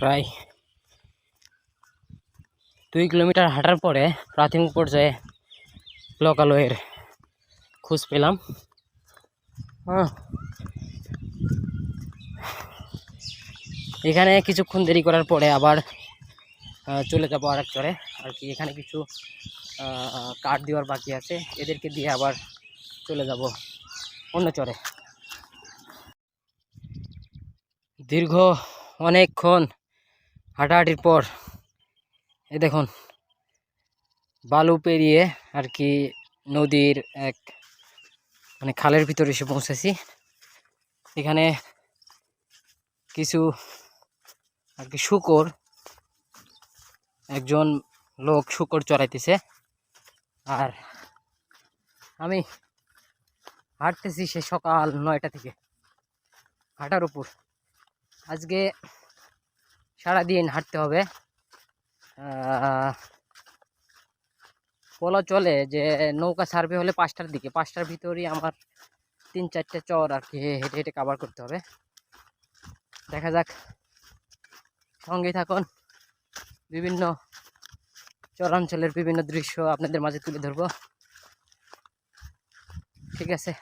প্রায় দুই কিলোমিটার হাঁটার পরে প্রাথমিক পর্যায়ে লোকালয়ের খোঁজ পেলাম। হ্যাঁ এখানে কিছুক্ষণ দেরি করার পরে আবার চলে যাব আর এক চরে আর কি, এখানে কিছু কাঠ দেওয়ার বাকি আছে। এদেরকে দিয়ে আবার চলে যাব অন্য চরে দীর্ঘ অনেকক্ষণ হাঁটাহাঁটির পর এ দেখুন, বালু পেরিয়ে আর কি নদীর এক মানে খালের ভিতরে এসে পৌঁছেছি। এখানে কিছু আর কি শুকর, একজন লোক শুকর চড়াইতেছে। আর আমি হাঁটতেছি সে সকাল নয়টা থেকে, হাঁটার উপর। আজকে সারাদিন হাঁটতে হবে। বলা চলে যে নৌকা সার্ভে হলে পাঁচটার দিকে, পাঁচটার ভিতরেই আমার তিন চারটে চর আর কি হেঁটে হেঁটে কাভার করতে হবে। দেখা যাক সঙ্গে থাকুন। বিভিন্ন চরাঞ্চলের বিভিন্ন দৃশ্য আপনাদের মাঝে তুলে ধরবো। ঠিক আছে।